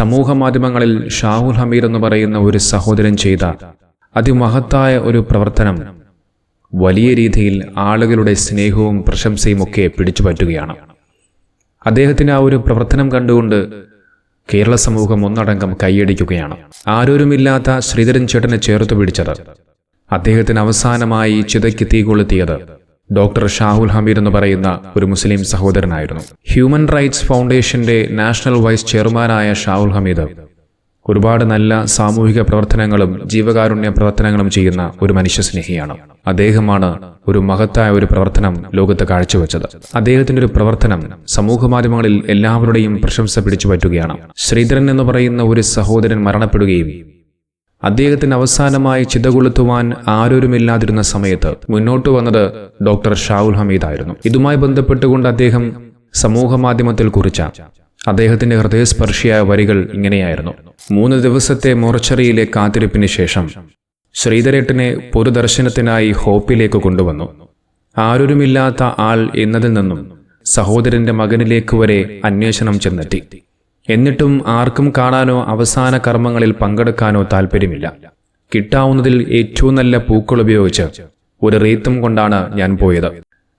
സമൂഹ മാധ്യമങ്ങളിൽ ഷാഹുൽ ഹമീർ എന്ന് പറയുന്ന ഒരു സഹോദരൻ ചെയ്ത അതിമഹത്തായ ഒരു പ്രവർത്തനം വലിയ രീതിയിൽ ആളുകളുടെ സ്നേഹവും പ്രശംസയും ഒക്കെ പിടിച്ചുപറ്റുകയാണ് അദ്ദേഹത്തിന്റെ ആ ഒരു പ്രവർത്തനം കണ്ടുകൊണ്ട് കേരള സമൂഹം ഒന്നടങ്കം കൈയടിക്കുകയാണ്. ആരോരുമില്ലാത്ത ശ്രീധരൻ ചേട്ടനെ ചേർത്ത് പിടിച്ചത് അദ്ദേഹത്തിന് അവസാനമായി ചിതയ്ക്ക് തീ കൊളുത്തിയത് ഡോക്ടർ ഷാഹുൽ ഹമീദ് എന്ന് പറയുന്ന ഒരു മുസ്ലിം സഹോദരനായിരുന്നു. ഹ്യൂമൻ റൈറ്റ്സ് ഫൗണ്ടേഷന്റെ നാഷണൽ വൈസ് ചെയർമാനായ ഷാഹുൽ ഹമീദ് ഒരുപാട് നല്ല സാമൂഹിക പ്രവർത്തനങ്ങളും ജീവകാരുണ്യ പ്രവർത്തനങ്ങളും ചെയ്യുന്ന ഒരു മനുഷ്യസ്നേഹിയാണ് അദ്ദേഹമാണ് ഒരു മഹത്തായ ഒരു പ്രവർത്തനം ലോകത്ത് കാഴ്ചവെച്ചത്. അദ്ദേഹത്തിന്റെ ഒരു പ്രവർത്തനം സമൂഹ മാധ്യമങ്ങളിൽ എല്ലാവരുടെയും പ്രശംസ പിടിച്ചു പറ്റുകയാണ് ശ്രീധരൻ എന്ന് പറയുന്ന ഒരു സഹോദരൻ മരണപ്പെടുകയും അദ്ദേഹത്തിന് അവസാനമായി ചിതകൊളുത്തുവാൻ ആരോരുമില്ലാതിരുന്ന സമയത്ത് മുന്നോട്ട് വന്നത് ഡോക്ടർ ഷാവുൽ ഹമീദ് ആയിരുന്നു ഇതുമായി ബന്ധപ്പെട്ടുകൊണ്ട് അദ്ദേഹം സമൂഹ മാധ്യമത്തിൽ കുറിച്ച അദ്ദേഹത്തിന്റെ ഹൃദയസ്പർശിയായ വരികൾ ഇങ്ങനെയായിരുന്നു. മൂന്ന് ദിവസത്തെ മോർച്ചറിയിലെ കാത്തിരിപ്പിന് ശേഷം ശ്രീധരേട്ടനെ പൊതുദർശനത്തിനായി ഹോപ്പിലേക്ക് കൊണ്ടുവന്നു. ആരൊരുമില്ലാത്ത ആൾ എന്നതിൽ നിന്നും സഹോദരന്റെ മകനിലേക്ക് വരെ അന്വേഷണം ചെന്നെത്തി. എന്നിട്ടും ആർക്കും കാണാനോ അവസാന കർമ്മങ്ങളിൽ പങ്കെടുക്കാനോ താല്പര്യമില്ല കിട്ടാവുന്നതിൽ ഏറ്റവും നല്ല പൂക്കൾ ഉപയോഗിച്ച് ഒരു റീത്തും കൊണ്ടാണ് ഞാൻ പോയത്.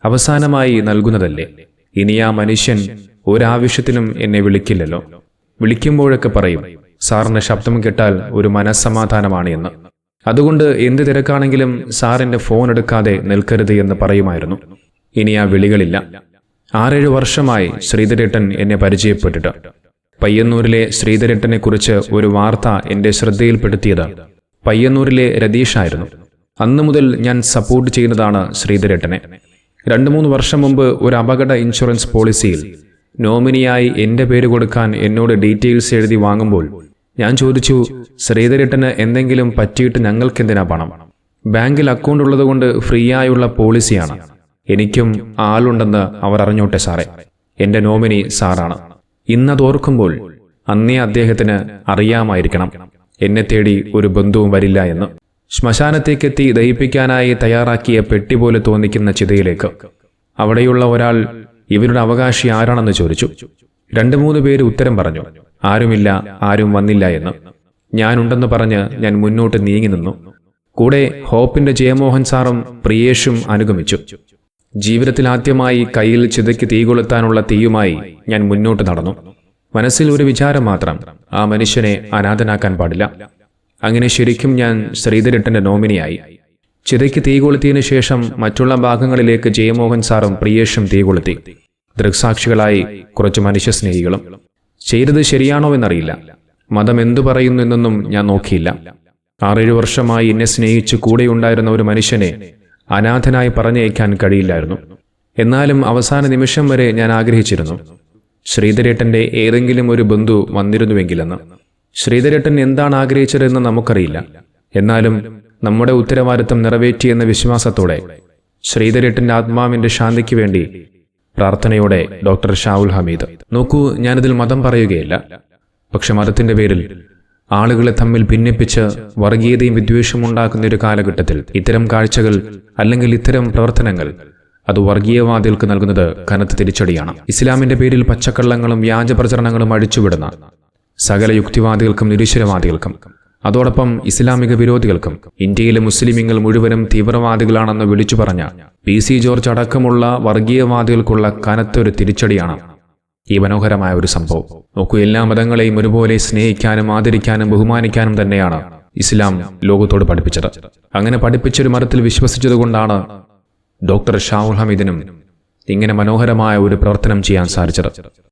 അവസാനമായി നൽകുന്നതല്ലേ? ഇനി ആ മനുഷ്യൻ ഒരാവശ്യത്തിനും എന്നെ വിളിക്കില്ലല്ലോ. വിളിക്കുമ്പോഴൊക്കെ പറയും സാറിന്റെ ശബ്ദം കേട്ടാൽ ഒരു മനസ്സമാധാനമാണ് എന്ന്. അതുകൊണ്ട് എന്ത് തിരക്കാണെങ്കിലും സാറിന്റെ ഫോൺ എടുക്കാതെ നിൽക്കരുത് എന്ന് പറയുമായിരുന്നു. ഇനി ആ വിളികളില്ല. ആറേഴ് വർഷമായി ശ്രീധരേട്ടൻ എന്നെ പരിചയപ്പെട്ടിട്ട്. പയ്യന്നൂരിലെ ശ്രീധരട്ടനെ കുറിച്ച് ഒരു വാർത്ത എന്റെ ശ്രദ്ധയിൽപ്പെടുത്തിയത് പയ്യന്നൂരിലെ രതീഷായിരുന്നു. അന്നു മുതൽ ഞാൻ സപ്പോർട്ട് ചെയ്യുന്നതാണ് ശ്രീധരട്ടനെ. രണ്ടു മൂന്ന് വർഷം മുമ്പ് ഒരു അപകട ഇൻഷുറൻസ് പോളിസിയിൽ നോമിനിയായി എന്റെ പേര് കൊടുക്കാൻ എന്നോട് ഡീറ്റെയിൽസ് എഴുതി വാങ്ങുമ്പോൾ ഞാൻ ചോദിച്ചു ശ്രീധരേട്ടന് എന്തെങ്കിലും പറ്റിയിട്ട് ഞങ്ങൾക്കെന്തിനാ പണം? ബാങ്കിൽ അക്കൗണ്ട് ഉള്ളതുകൊണ്ട് ഫ്രീ ആയുള്ള പോളിസിയാണ്. എനിക്കും ആളുണ്ടെന്ന് അവർ അറിഞ്ഞോട്ടെ സാറേ. എന്റെ നോമിനി സാറാണ്. ഇന്നതോർക്കുമ്പോൾ അന്നേ അദ്ദേഹത്തിന് അറിയാമായിരിക്കണം. എന്നെ തേടി ഒരു ബന്ധുവും വരില്ല എന്ന്. ശ്മശാനത്തേക്കെത്തി ദഹിപ്പിക്കാനായി തയ്യാറാക്കിയ പെട്ടി പോലെ തോന്നിക്കുന്ന ചിതയിലേക്ക്. അവിടെയുള്ള ഒരാൾ ഇവരുടെ അവകാശി ആരാണെന്ന് ചോദിച്ചു. രണ്ടു മൂന്ന് പേര് ഉത്തരം പറഞ്ഞു. ആരുമില്ല ആരും വന്നില്ല എന്ന്. ഞാനുണ്ടെന്ന് പറഞ്ഞ് ഞാൻ മുന്നോട്ട് നീങ്ങി നിന്നു. കൂടെ ഹോപ്പിന്റെ ജയമോഹൻ സാറും പ്രിയേഷും അനുഗമിച്ചു. ജീവിതത്തിൽ ആദ്യമായി കയ്യിൽ ചിതയ്ക്ക് തീ കൊളുത്താനുള്ള തീയുമായി ഞാൻ മുന്നോട്ട് നടന്നു. മനസ്സിൽ ഒരു വിചാരം മാത്രം ആ മനുഷ്യനെ അനാഥനാക്കാൻ പാടില്ല. അങ്ങനെ ശരിക്കും ഞാൻ ശ്രീധരട്ടന്റെ നോമിനിയായി. ചിതയ്ക്ക് തീ കൊളുത്തിയതിനു ശേഷം മറ്റുള്ള ഭാഗങ്ങളിലേക്ക് ജയമോഹൻ സാറും പ്രിയേഷും തീ കൊളുത്തി. ദൃക്സാക്ഷികളായി കുറച്ച് മനുഷ്യസ്നേഹികളും. ചെയ്തത് ശരിയാണോ എന്നറിയില്ല. മതം എന്തു പറയുന്നു എന്നൊന്നും ഞാൻ നോക്കിയില്ല. ആറേഴു വർഷമായി എന്നെ സ്നേഹിച്ച് കൂടെയുണ്ടായിരുന്ന ഒരു മനുഷ്യനെ അനാഥനായി പറഞ്ഞയക്കാൻ കഴിയില്ലായിരുന്നു. എന്നാലും അവസാന നിമിഷം വരെ ഞാൻ ആഗ്രഹിച്ചിരുന്നു. ശ്രീധരേട്ടന്റെ ഏതെങ്കിലും ഒരു ബന്ധു വന്നിരുന്നുവെങ്കിലെന്ന്. ശ്രീധരേട്ടൻ എന്താണ് ആഗ്രഹിച്ചതെന്ന് നമുക്കറിയില്ല. എന്നാലും നമ്മുടെ ഉത്തരവാദിത്തം നിറവേറ്റിയെന്ന വിശ്വാസത്തോടെ ശ്രീധരേട്ടന്റെ ആത്മാവിന്റെ ശാന്തിക്ക് വേണ്ടി പ്രാർത്ഥനയോടെ ഡോക്ടർ ഷാവുൽ ഹമീദ്. നോക്കൂ ഞാനിതിൽ മതം പറയുകയില്ല. പക്ഷെ മതത്തിന്റെ പേരിൽ ആളുകളെ തമ്മിൽ ഭിന്നിപ്പിച്ച് വർഗീയതയും വിദ്വേഷവും ഉണ്ടാക്കുന്ന ഒരു കാലഘട്ടത്തിൽ ഇത്തരം കാഴ്ചകൾ അല്ലെങ്കിൽ ഇത്തരം പ്രവർത്തനങ്ങൾ അത് വർഗീയവാദികൾക്ക് നൽകുന്നത് കനത്ത തിരിച്ചടിയാണ്. ഇസ്ലാമിന്റെ പേരിൽ പച്ചക്കള്ളങ്ങളും വ്യാജ പ്രചരണങ്ങളും അഴിച്ചുവിടുന്ന സകല യുക്തിവാദികൾക്കും നിരീശ്വരവാദികൾക്കും അതോടൊപ്പം ഇസ്ലാമിക വിരോധികൾക്കും ഇന്ത്യയിലെ മുസ്ലിമീങ്ങൾ മുഴുവനും തീവ്രവാദികളാണെന്ന് വിളിച്ചു പറഞ്ഞ പി സി ജോർജ് അടക്കമുള്ള വർഗീയവാദികൾക്കുള്ള കനത്തൊരു തിരിച്ചടിയാണ് ഈ മനോഹരമായ ഒരു സംഭവം. നോക്കൂ എല്ലാ മതങ്ങളെയും ഒരുപോലെ സ്നേഹിക്കാനും ആദരിക്കാനും ബഹുമാനിക്കാനും തന്നെയാണ് ഇസ്ലാം ലോകത്തോട് പഠിപ്പിച്ചത്. അങ്ങനെ പഠിപ്പിച്ചൊരു മതത്തിൽ വിശ്വസിച്ചതുകൊണ്ടാണ് ഡോക്ടർ ഷാഹുൽ ഹമീദിനും ഇങ്ങനെ മനോഹരമായ ഒരു പ്രവർത്തനം ചെയ്യാൻ സാധിച്ചത്.